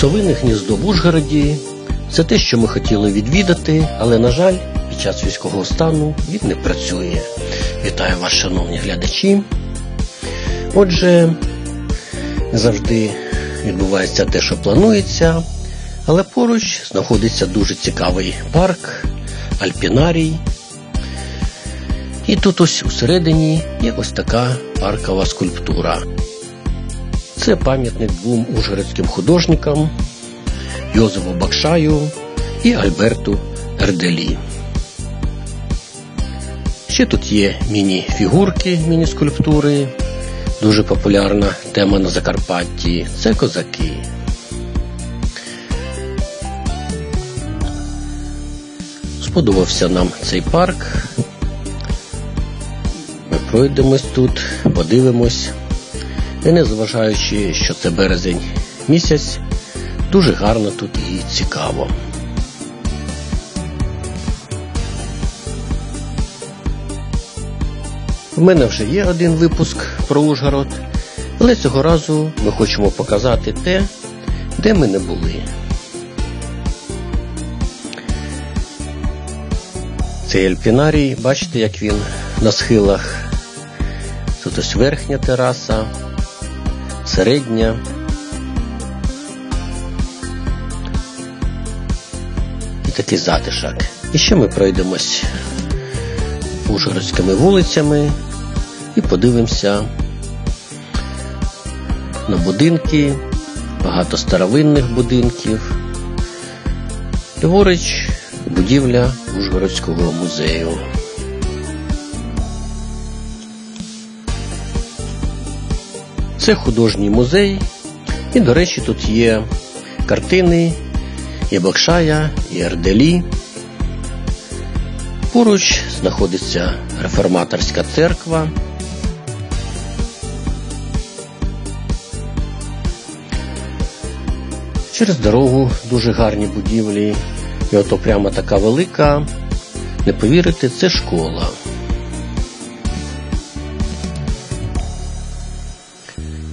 Совине гніздо в Ужгороді це те, що ми хотіли відвідати, але, на жаль, під час військового стану він не працює. Вітаю вас, шановні глядачі. Отже, завжди відбувається те, що планується, але поруч знаходиться дуже цікавий парк, альпінарій. І тут ось усередині є ось така паркова скульптура. Це пам'ятник двом ужгородським художникам Йозефу Бакшаю і Альберту Ерделі. Ще тут є міні-фігурки, міні-скульптури. Дуже популярна тема на Закарпатті це козаки. Сподобався нам цей парк. Ми пройдемось тут, подивимось. І незважаючи, що це березень місяць, дуже гарно тут і цікаво. У мене вже є один випуск про Ужгород, але цього разу ми хочемо показати те, де ми не були. Цей альпінарій, бачите, як він на схилах. Тут ось верхня тераса, середня. І такий затишок. І ще ми пройдемось Ужгородськими вулицями і подивимося на будинки, багато старовинних будинків. Ліворуч будівля Ужгородського музею. Це художній музей, і, до речі, тут є картини і Бакшая, і Ерделі. Поруч знаходиться реформаторська церква. Через дорогу дуже гарні будівлі. І ото прямо така велика. Не повірите, це школа.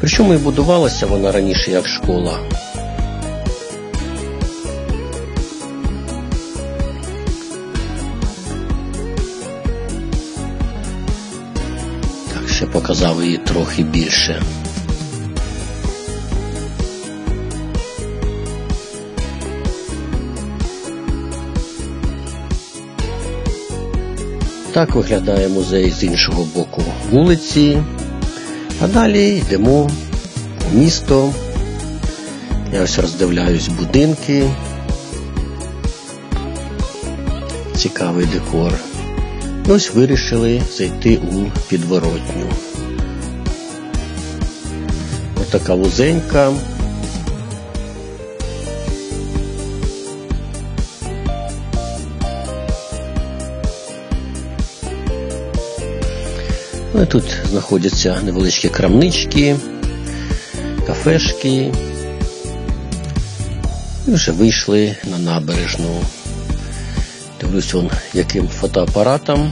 Причому і будувалася вона раніше як школа. Так, ще показав її трохи більше. Так виглядає музей з іншого боку вулиці. А далі йдемо в місто. Я ось роздивляюсь будинки. Цікавий декор. Ось вирішили зайти у підворотню. Отака вузенька. Ну, і Тут знаходяться невеличкі крамнички, кафешки. І вже вийшли на набережну. Дивлюсь, вон, яким фотоапаратом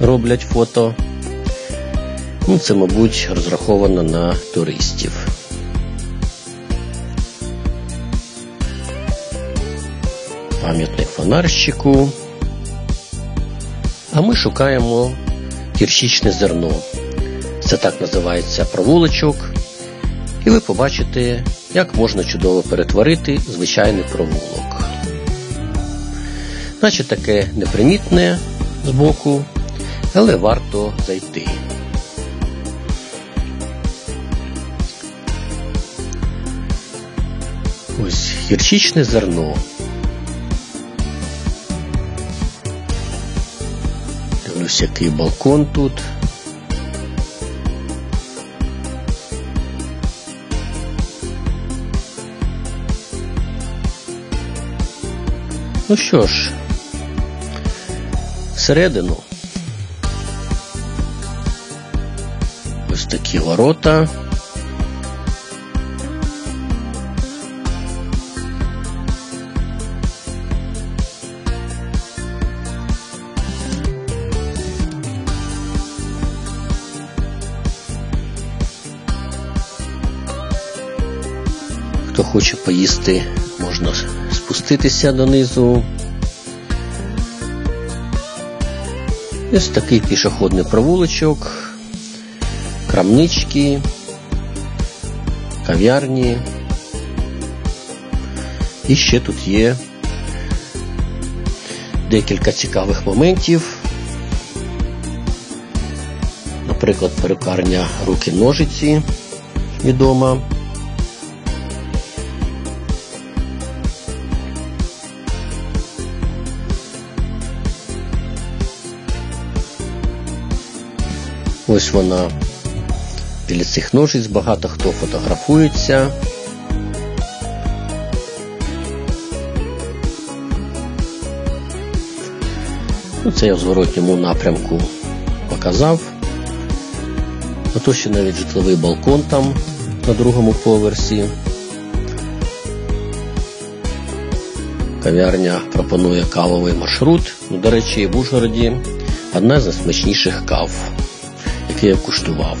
роблять фото. Ну, Це, мабуть, розраховано на туристів. Пам'ятник фонарщику. А ми шукаємо гірчичне зерно. Це так називається провулочок. І ви побачите, як можна чудово перетворити звичайний провулок. Значить таке непримітне збоку, але варто зайти. Ось гірчичне зерно. Дивлюсь, який балкон тут. Ну що ж, всередину. Ось такі ворота. Хоче поїсти, можна спуститися донизу. Ось такий пішохідний провулочок, крамнички, кав'ярні. І ще тут є декілька цікавих моментів. Наприклад, перукарня руки ножиці відома. Ось вона біля цих ножиць багато хто фотографується. Ну, Це я в зворотньому напрямку показав. А то ще навіть житловий балкон там на другому поверсі. Кав'ярня пропонує кавовий маршрут. Ну, До речі, в Ужгороді одна з найсмачніших кав, які куштував.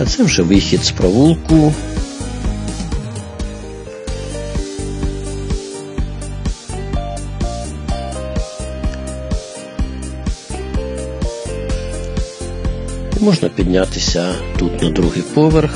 А це вже вихід з провулку. Можна піднятися тут на другий поверх.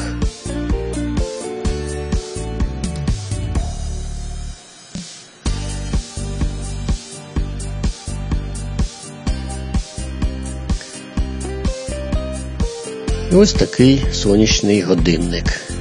І ось такий сонячний годинник.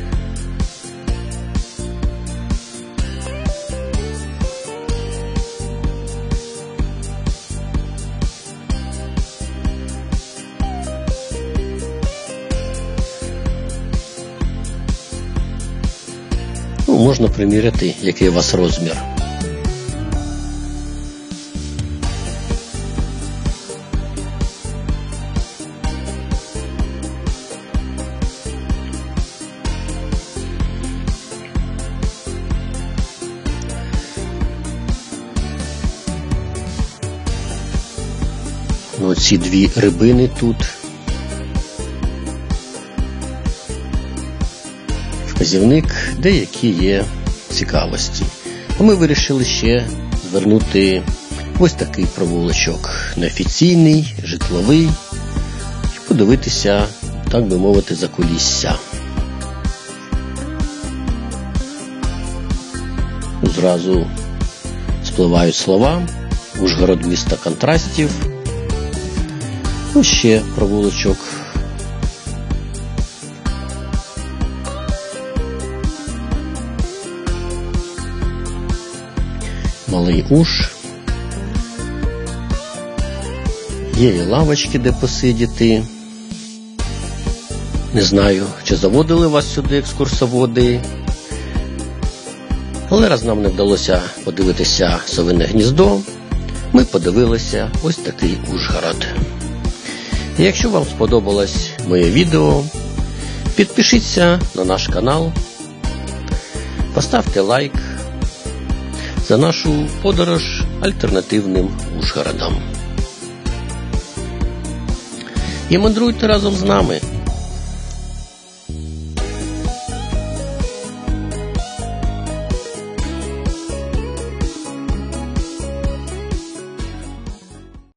Можна приміряти, який у вас розмір. Ну, ці дві рибини тут. Вказівник, деякі є цікавості. А ми вирішили ще звернути ось такий провулочок. Неофіційний, житловий, і подивитися, так би мовити, за кулісся. Зразу спливають слова. Ужгород міста контрастів. Ось ще провулочок. Малий уж. Є і лавочки, де посидіти. Не знаю, чи заводили вас сюди екскурсоводи. Але раз нам не вдалося подивитися совине гніздо, ми подивилися ось такий Ужгород. Якщо вам сподобалось моє відео, підпишіться на наш канал, поставте лайк за нашу подорож альтернативним Ужгородом. І мандруйте разом з нами.